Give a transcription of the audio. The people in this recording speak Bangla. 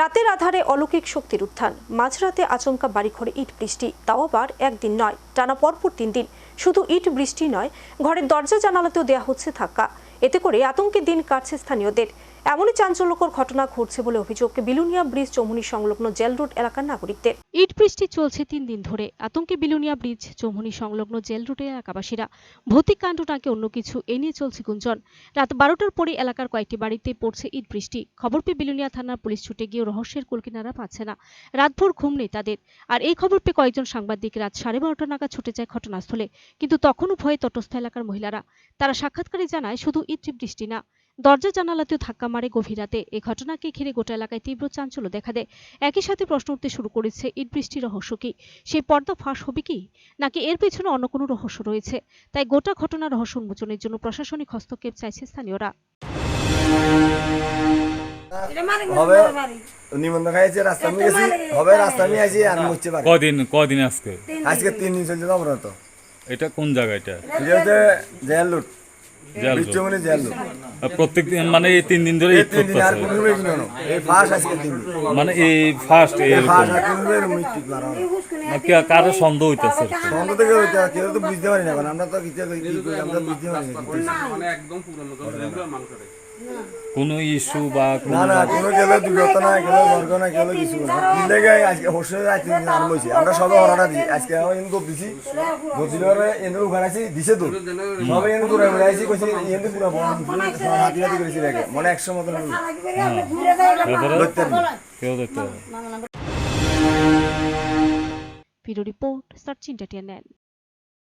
রাতের আধারে অলৌকিক শক্তির উত্থান। মাঝরাতে আচমকা বাড়িঘরে ইট বৃষ্টি। তাও আবার একদিন নয়, টানা পরপর তিন দিন। শুধু ইট বৃষ্টি নয়, ঘরের দরজা জানালাতেও দেয়া হচ্ছে ধাক্কা। এতে করে আতঙ্কে দিন কাটছে স্থানীয়দের। এমনই চাঞ্চল্যকর ঘটনা ঘটছে বলে অভিযোগ বিলুনিয়া ব্রিজ চৌমুনি সংলগ্ন জেল রোড এলাকার নাগরিকদের। ইট বৃষ্টি চলছে তিন দিন ধরে। আতঙ্কে বিলুনিয়া ব্রিজ চৌমুনি সংলগ্ন জেল রুটে এলাকাবাসীরা ভৌতিক কাণ্ড নাকি অন্য কিছু এ নিয়ে চলছে গুঞ্জন। রাত বারোটার পরে এলাকার কয়েকটি বাড়িতে পড়ছে ইট বৃষ্টি। খবর পেয়ে বিলুনিয়া থানার পুলিশ ছুটে গিয়ে রহস্যের কুলকিনারা পাচ্ছে না। রাতভর ঘুম নেই তাদের। আর এই খবর পেয়ে কয়েকজন সাংবাদিক রাত সাড়ে বারোটা নাগাদ ছুটে যায় ঘটনাস্থলে। কিন্তু তখনও ভয়ে তটস্থ এলাকার মহিলারা। তারা সাক্ষাৎকারে জানায় শুধু ইট বৃষ্টি না দরজা জানালাতেও ধাক্কা মারে গভীর রাতে। এই ঘটনাকে ঘিরে গোটা এলাকায় তীব্র চাঞ্চল্য দেখা দেয়। একই সাথে প্রশ্ন উঠতে শুরু করেছে ইট বৃষ্টির রহস্য কি? সেই পর্দা ফাঁস হবে কি? নাকি এর পেছনে অন্য কোনো রহস্য রয়েছে? তাই গোটা ঘটনা রহস্য উন্মোচনের জন্য প্রশাসনিক হস্তক্ষেপ চাইছে স্থানীয়রা। হবে। নিমন্ত্রণ খাইছে রাস্তা আমি গেছি হবে রাস্তা আমি আছি আর মুছতে কদিন কদিন আজকে? আজকে তিন দিন চলছে তো আমরা তো। এটা কোন জায়গা এটা হচ্ছে প্রত্যেক দিন মানে এই তিন দিন ধরে ঈদ দিন আর করতেছে? কোনো রকম না এই ফার্স্ট আজকে দিন। মানে এই ফার্স্ট এই ফার্স্ট আর মৃত্যু মারা মানে কারও সন্দেহ হইতেছে? সন্দেহ থেকে হইতে কেউ তো বুঝতে পারি না আমরা তো কিছু আমরা বুঝতে পারি না। মানে একদম পুরনো রেগুলার মান করে কোনো ইস্যু বা কোনো না না কোনো কেউ দুর্গত না কেউ বর্গ না কেউ কিছু না। কি লেগে আজকে হোসে আজকে দিন আরম্ভ হয়েছে আমরা সবাই অর্ডার দিই আজকে আমি এনে গোপ দিছি। এনে তো সবাই এনে ঘুরে আইছি কইছি এনে পুরো হাতি হাতি করেছি রেখে মানে একশো মতন হলো। তারপরে ধরতে পারি। কেউ দেখতে পারে ব্যুরো রিপোর্ট সার্চ